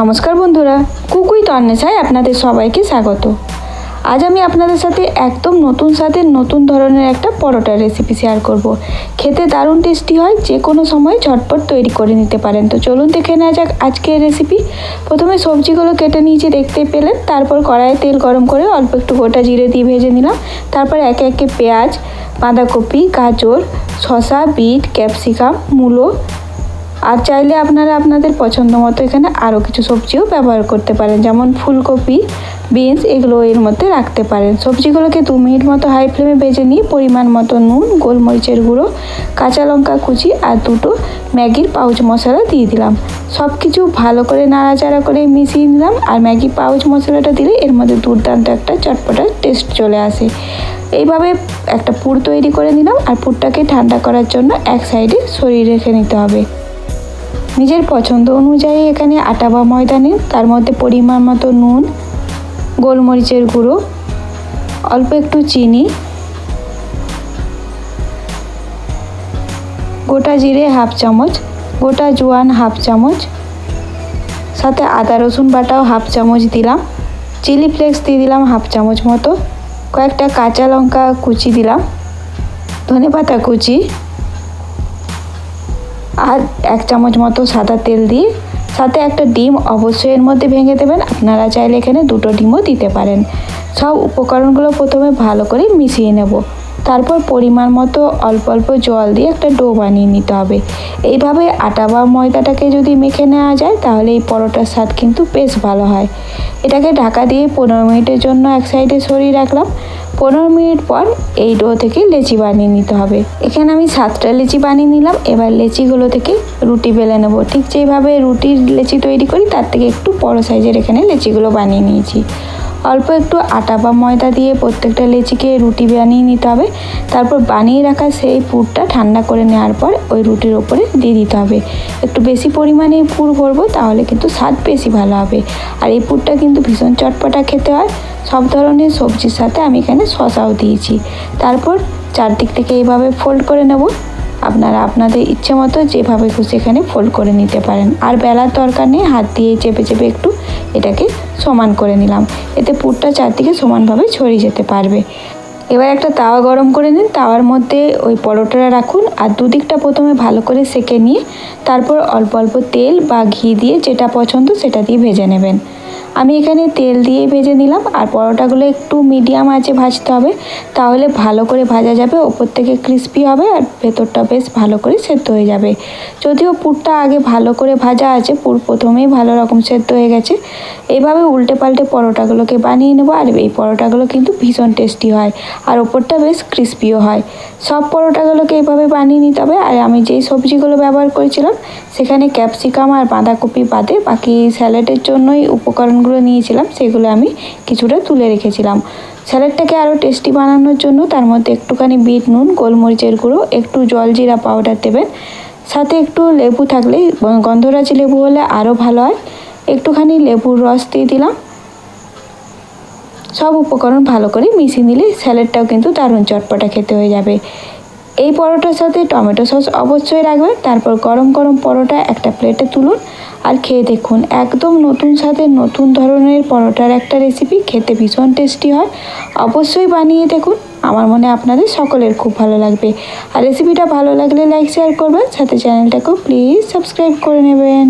নমস্কার বন্ধুরা, কুকুই তন্নেশায় আপনাদের সবাইকে স্বাগত। আজ আমি আপনাদের সাথে একদম নতুন স্বাদের নতুন ধরনের একটা পরোটার রেসিপি শেয়ার করব। খেতে দারুণ টেস্টি হয়, যে কোনো সময় ঝটপট তৈরি করে নিতে পারেন। তো চলুন দেখে নেওয়া যাক আজকের রেসিপি প্রথমে সবজিগুলো কেটে নিয়েছি, দেখতে পেলেন। তারপর কড়াইয়ে তেল গরম করে অল্প একটু গোটা জিরে দিয়ে ভেজে নিলাম। তারপর একে একে পেঁয়াজ, বাঁধাকপি, গাজর, শসা, বিট, ক্যাপসিকাম, মূলো আর চাইলে আপনারা আপনাদের পছন্দ মতো এখানে আরও কিছু সবজিও ব্যবহার করতে পারেন। যেমন ফুলকপি, বিনস এগুলো এর মধ্যে রাখতে পারেন। সবজিগুলোকে দু মিনিট মতো হাই ফ্লেমে ভেজে নিয়ে পরিমাণ মতো নুন, গোলমরিচের গুঁড়ো, কাঁচা লঙ্কা কুচি আর দুটো ম্যাগির পাউচ মশলা দিয়ে দিলাম। সব কিছু ভালো করে নাড়াচাড়া করে মিশিয়ে নিলাম আর ম্যাগি পাউচ মশলাটা দিলে এর মধ্যে দুর্দান্ত একটা চটপটার টেস্ট চলে আসে। এইভাবে একটা পুর তৈরি করে নিলাম আর পুরটাকে ঠান্ডা করার জন্য এক সাইডে সরিয়ে রেখে নিতে হবে। নিজের পছন্দ অনুযায়ী এখানে আটা বা ময়দা নিন। তার মধ্যে পরিমাণ মতো নুন, গোলমরিচের গুঁড়ো, অল্প একটু চিনি, গোটা জিরে হাফ চামচ, গোটা জোয়ান হাফ চামচ, সাথে আদা রসুন বাটাও হাফ চামচ দিলাম। চিলি ফ্লেক্স দিয়ে দিলাম হাফ চামচ মতো। কয়েকটা কাঁচা লঙ্কা কুচি দিলাম। ধনে পাতা কুচি। আর এক চামচ মতো সাদা তেল দিয়ে সাথে একটা ডিম অবশ্যই এর মধ্যে ভেঙে দেবেন। আপনারা চাইলে এখানে দুটো ডিমও দিতে পারেন। সব উপকরণগুলো প্রথমে ভালো করে মিশিয়ে নেব। তারপর পরিমাণ মতো অল্প অল্প জল দিয়ে একটা ডো বানিয়ে নিতে হবে। এইভাবে আটা বা ময়দাটাকে যদি মেখে নেওয়া যায়, তাহলে এই পরোটার স্বাদ কিন্তু বেশ ভালো হয়। এটাকে ঢাকা দিয়ে পনেরো মিনিটের জন্য এক সাইডে সরিয়ে রাখলাম। পনেরো মিনিট পর এই ডো থেকে লেচি বানিয়ে নিতে হবে। এখানে আমি সাতটা লেচি বানিয়ে নিলাম, এবার লেচিগুলো থেকে রুটি বেলে নেব। ঠিক যেভাবে রুটির লেচি তৈরি করি, তার থেকে একটু বড়ো সাইজের এখানে লেচিগুলো বানিয়ে নিয়েছি। অল্প একটু আটা বা ময়দা দিয়ে প্রত্যেকটা লেচিকে রুটি বানিয়ে নিতে হবে। তারপর বানিয়ে রাখা সেই পুরটা ঠান্ডা করে নেওয়ার পর ওই রুটির ওপরে দিয়ে দিতে হবে। একটু বেশি পরিমাণে পুর ভরবো তাহলে কিন্তু স্বাদ বেশি ভালো হবে। আর এই পুরটা কিন্তু ভীষণ চটপটা খেতে হয়। সব ধরনের সবজির সাথে আমি এখানে শশাও দিয়েছি। তারপর চারদিক থেকে এইভাবে ফোল্ড করে নেব। আপনারা আপনাদের ইচ্ছে মতো যেভাবে খুশি এখানে ফোল্ড করে নিতে পারেন। আর বেলার দরকার নেই, হাত দিয়ে চেপে চেপে একটু এটাকে সমান করে নিলাম। এতে পুরটা চারদিকে সমানভাবে ছড়িয়ে যেতে পারবে। এবার একটা তাওয়া গরম করে নিন। তাওয়ার মধ্যে ওই পরোটাটা রাখুন আর দুদিকটা প্রথমে ভালো করে সেকে নিয়ে তারপর অল্প অল্প তেল বা ঘি দিয়ে যেটা পছন্দ সেটা দিয়ে ভেজে নেবেন। আমি এখানে তেল দিয়ে ভেজে নিলাম, আর পরোটাগুলো একটু মিডিয়াম আঁচে ভাজতে হবে, তাহলে ভালো করে ভাজা যাবে, ওপর থেকে ক্রিস্পি হবে, আর ভেতরটা বেশ ভালো করে সেদ্ধ হয়ে যাবে। যদিও পুরটা আগে ভালো করে ভাজা আছে, পুর প্রথমেই ভালো রকম সেদ্ধ হয়ে গেছে, এভাবে উল্টে পাল্টে পরোটাগুলোকে বানিয়ে নেব, আর এই পরোটাগুলো কিন্তু ভীষণ টেস্টি হয়, আর ওপরটা বেশ ক্রিস্পিও হয়। সব পরোটাগুলোকে এইভাবে বানিয়ে নিতে হবে, আর আমি যেই সবজিগুলো ব্যবহার করেছিলাম, সেখানে ক্যাপসিকাম আর বাঁধাকপি বাদে বাকি স্যালাডের জন্যই উপকরণগুলো নিয়েছিলাম, সেগুলো আমি কিছুটা তুলে রেখেছিলাম। স্যালাডটাকে আরও টেস্টি বানানোর জন্য তার মধ্যে একটুখানি বিট নুন, গোলমরিচের গুঁড়ো, একটু জল জিরা পাউডার দেবেন। সাথে একটু লেবু থাকলে গন্ধরাজি লেবু হলে আরও ভালো হয়। একটুখানি লেবুর রস দিয়ে দিলাম। সব উপকরণ ভালো করে মিশিয়ে নিলে স্যালাডটাও কিন্তু দারুণ চটপটা খেতে হয়ে যাবে। এই পরোটার সাথে টমেটো সস অবশ্যই রাখবেন। তারপর গরম গরম পরোটা একটা প্লেটে তুলুন। আর খেয়ে দেখুন, একদম নতুন স্বাদের নতুন ধরনের পরোটার একটা রেসিপি খেতে ভীষণ টেস্টি হয়। অবশ্যই বানিয়ে দেখুন, আমার মনে আপনাদের সকলের খুব ভালো লাগবে। আর রেসিপিটা ভালো লাগলে লাইক শেয়ার করবেন। সাথে চ্যানেলটাকেও প্লিজ সাবস্ক্রাইব করে নেবেন।